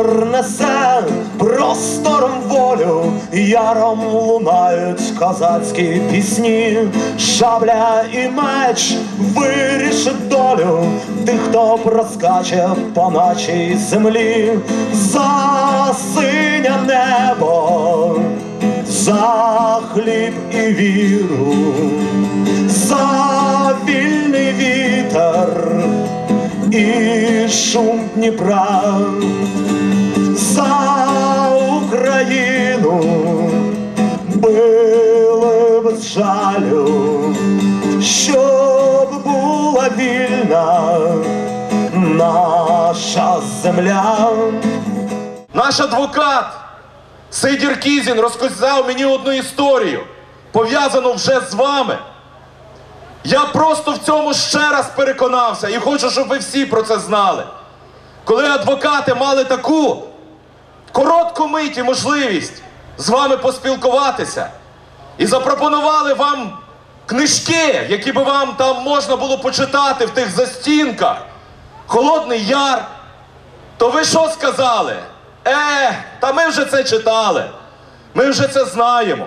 Вітер несе простором волю, яром лунають козацькі пісні, шабля і меч вирішить долю тих, хто проскаче по нашій землі, за синє небо, за хліб і віру, за вільний вітер і шум Дніпра за Україну били без жалю, щоб була вільна наша земля. Наш адвокат Сидір Кізін розказав мені одну історію, пов'язану вже з вами. Я просто в цьому ще раз переконався і хочу, щоб ви всі про це знали. Коли адвокати мали таку коротку мить і можливість з вами поспілкуватися і запропонували вам книжки, які би вам там можна було почитати в тих застінках, Холодний Яр, то ви що сказали? Е, та ми вже це читали. Ми вже це знаємо.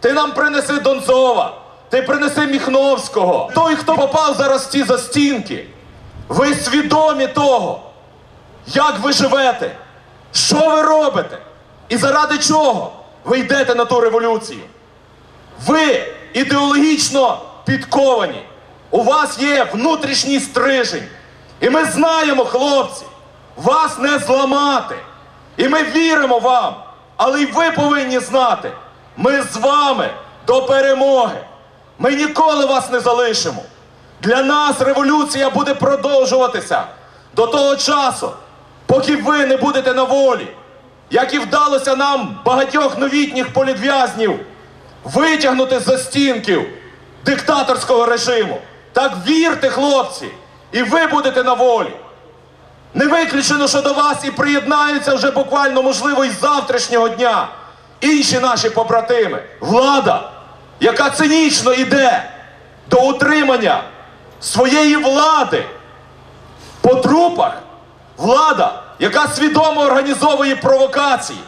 Ти нам принеси Донцова, ти принеси Міхновського. Той, хто попав зараз в ці застінки. Ви свідомі того, як ви живете, що ви робите і заради чого ви йдете на ту революцію. Ви ідеологічно підковані. У вас є внутрішній стрижень. І ми знаємо, хлопці, вас не зламати. І ми віримо вам. Але й ви повинні знати, ми з вами до перемоги. Ми ніколи вас не залишимо. Для нас революція буде продовжуватися до того часу, поки ви не будете на волі. Як і вдалося нам багатьох новітніх політв'язнів витягнути з стінків диктаторського режиму. Так вірте, хлопці, і ви будете на волі. Не виключено, що до вас і приєднаються вже буквально, можливо, із завтрашнього дня інші наші побратими. Влада, яка цинічно йде до утримання своєї влади по трупах, влада, яка свідомо організовує провокації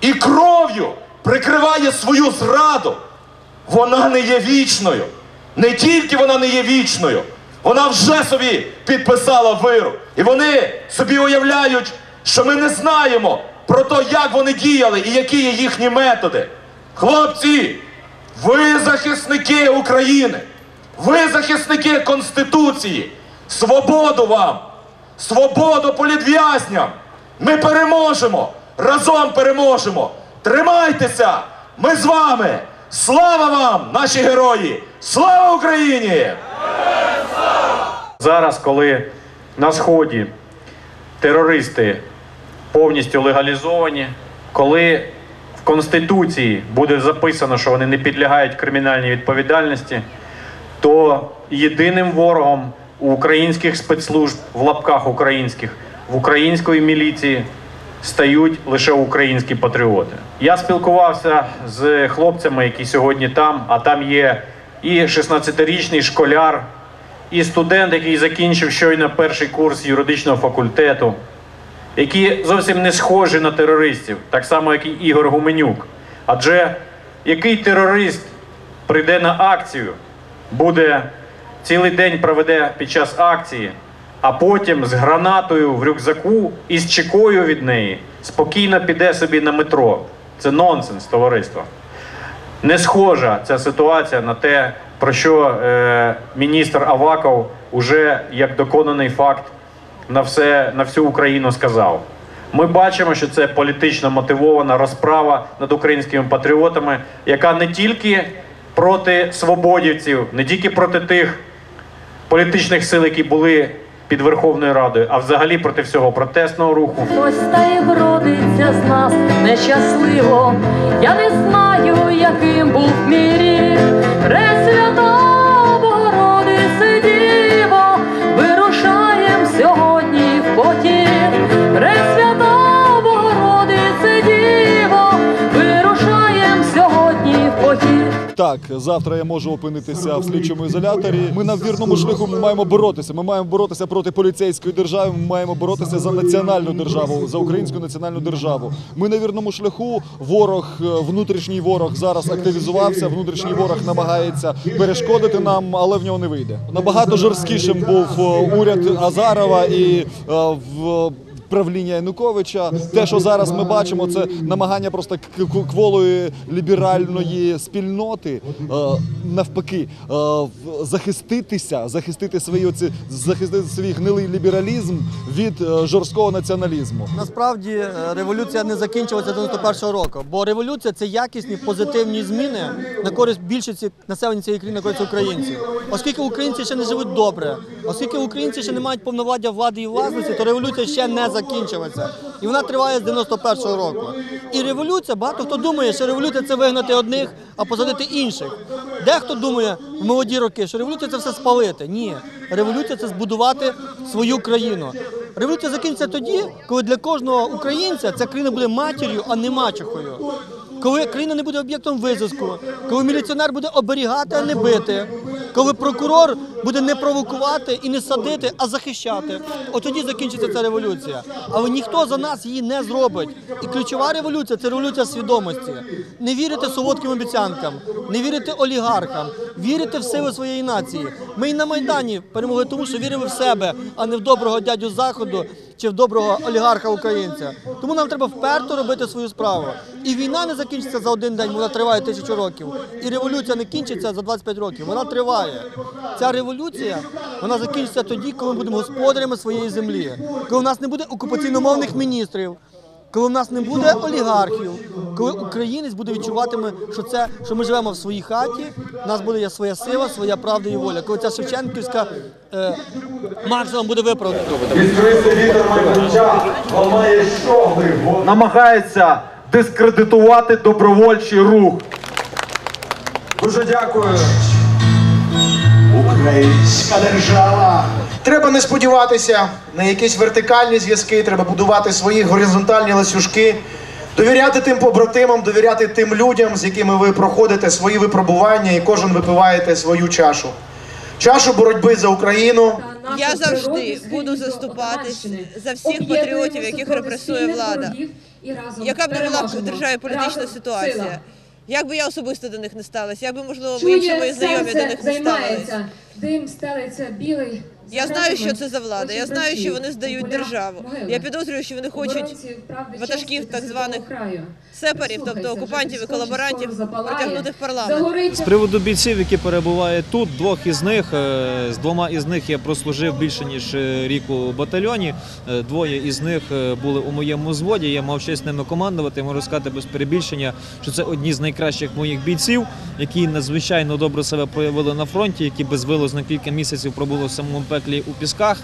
і кров'ю прикриває свою зраду, вона не є вічною. Не тільки вона не є вічною, вона вже собі підписала вирок. І вони собі уявляють, що ми не знаємо про те, як вони діяли і які є їхні методи. Хлопці, ви захисники України, ви захисники Конституції. Свободу вам! Свободу політв'язням! Ми переможемо! Разом переможемо! Тримайтеся! Ми з вами! Слава вам, наші герої! Слава Україні! Зараз, коли на сході терористи повністю легалізовані, коли в Конституції буде записано, що вони не підлягають кримінальній відповідальності, то єдиним ворогом у українських спецслужб в лапках українських в української міліції стають лише українські патріоти. Я спілкувався з хлопцями, які сьогодні там, а там є і 16-річний школяр, і студент, який закінчив щойно перший курс юридичного факультету, які зовсім не схожі на терористів, так само, як і Ігор Гуменюк. Адже який терорист прийде на акцію, буде цілий день проведе під час акції, а потім з гранатою в рюкзаку і з чекою від неї спокійно піде собі на метро. Це нонсенс, товариство. Не схожа ця ситуація на те, про що е, міністр Аваков уже як доконаний факт на, все, на всю Україну сказав. Ми бачимо, що це політично мотивована розправа над українськими патріотами, яка не тільки проти свободівців, не тільки проти тих політичних сил, які були під Верховною Радою, а взагалі проти всього протестного руху. Хтось та й бродиться з нас нещасливо. Я не знаю, яким був мій рік. Пресвята Так, завтра я можу опинитися в слідчому ізоляторі. Ми на вірному шляху ми маємо боротися. Ми маємо боротися проти поліцейської держави. Ми маємо боротися за національну державу, за українську національну державу. Ми на вірному шляху. Ворог, е, внутрішній ворог зараз активізувався. Внутрішній ворог намагається перешкодити нам, але в нього не вийде. Набагато жорсткішим був е, уряд Азарова і е, в. Правління Януковича, те, що зараз ми бачимо, це намагання просто кволої ліберальної спільноти е, навпаки е, захиститися, захистити свої оці, захистити свій гнилий лібералізм від е, жорсткого націоналізму. Насправді революція не закінчилася 91-го року, бо революція це якісні позитивні зміни на користь більшості населення цієї країни, на користь українців. Оскільки українці ще не живуть добре, оскільки українці ще не мають повновладдя влади і власності, то революція ще не закінчилася. І вона триває з 91-го року. І революція, багато хто думає, що революція це вигнати одних, а посадити інших. Дехто думає в молоді роки, що революція це все спалити. Ні, революція це збудувати свою країну. Революція закінчиться тоді, коли для кожного українця ця країна буде матір'ю, а не мачехою. Коли країна не буде об'єктом визиску, коли міліціонер буде оберігати, а не бити, коли прокурор буде не провокувати і не садити, а захищати. От тоді закінчиться ця революція. Але ніхто за нас її не зробить. І ключова революція це революція свідомості. Не вірити солодким обіцянкам, не вірити олігархам, вірити в силу своєї нації. Ми і на Майдані перемогли тому, що вірили в себе, а не в доброго дядю Заходу чи в доброго олігарха українця. Тому нам треба вперто робити свою справу. І війна не закінчиться за один день, вона триває тисячу років. І революція не кінчиться за 25 років. Вона триває. Ця революція вона закінчиться тоді, коли ми будемо господарями своєї землі, коли у нас не буде окупаційномовних міністрів. Коли в нас не буде олігархів, коли українець буде відчуватиме, що це, що ми живемо в своїй хаті, в нас буде своя сила, своя правда і воля. Коли ця Шевченківська е, максимум буде виправдана. Відкритий вітер майбуття ламає щогли, намагається дискредитувати добровольчий рух. Дуже дякую. Українська держава. Треба не сподіватися на якісь вертикальні зв'язки, треба будувати свої горизонтальні ланцюжки, довіряти тим побратимам, довіряти тим людям, з якими ви проходите свої випробування, і кожен випиваєте свою чашу. Чашу боротьби за Україну. Я завжди буду заступатись за всіх патріотів, яких репресує влада. Яка б не була в державі політична ситуація? Як би я особисто до них не сталася, як би можливо ви інші мої знайомі до них не займається, дим стелиться білий. Я знаю, що це за влада. Я знаю, що вони здають державу. Я підозрюю, що вони хочуть ватажків так званих сепарів, тобто окупантів і колаборантів, притягнути в парламент. З приводу бійців, які перебувають тут, двох із них е, з двома із них я прослужив більше ніж е, рік у батальйоні. Е, Двоє із них були у моєму зводі. Я мав честь ними командувати. Можу сказати без перебільшення, що це одні з найкращих моїх бійців, які надзвичайно добре себе проявили на фронті, які безвилозно кілька місяців пробули в самому пеклі у пісках.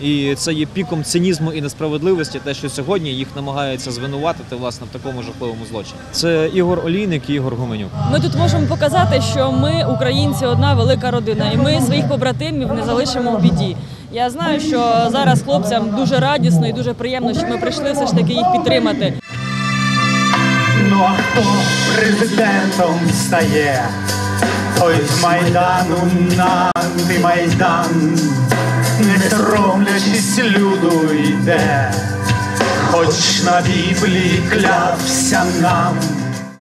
І це є піком цинізму і несправедливості, те, що сьогодні їх намагаються звинуватити власне в такому жахливому злочині. Це Ігор Олійник і Ігор Гуменюк. Ми тут можемо показати, що ми, українці, одна велика родина, і ми своїх побратимів не залишимо в біді. Я знаю, що зараз хлопцям дуже радісно і дуже приємно, що ми прийшли все ж таки їх підтримати. Ну а хто президентом стає? Той з Майдану ти майдан, не соромлячись люду йде, хоч на Біблії клявся нам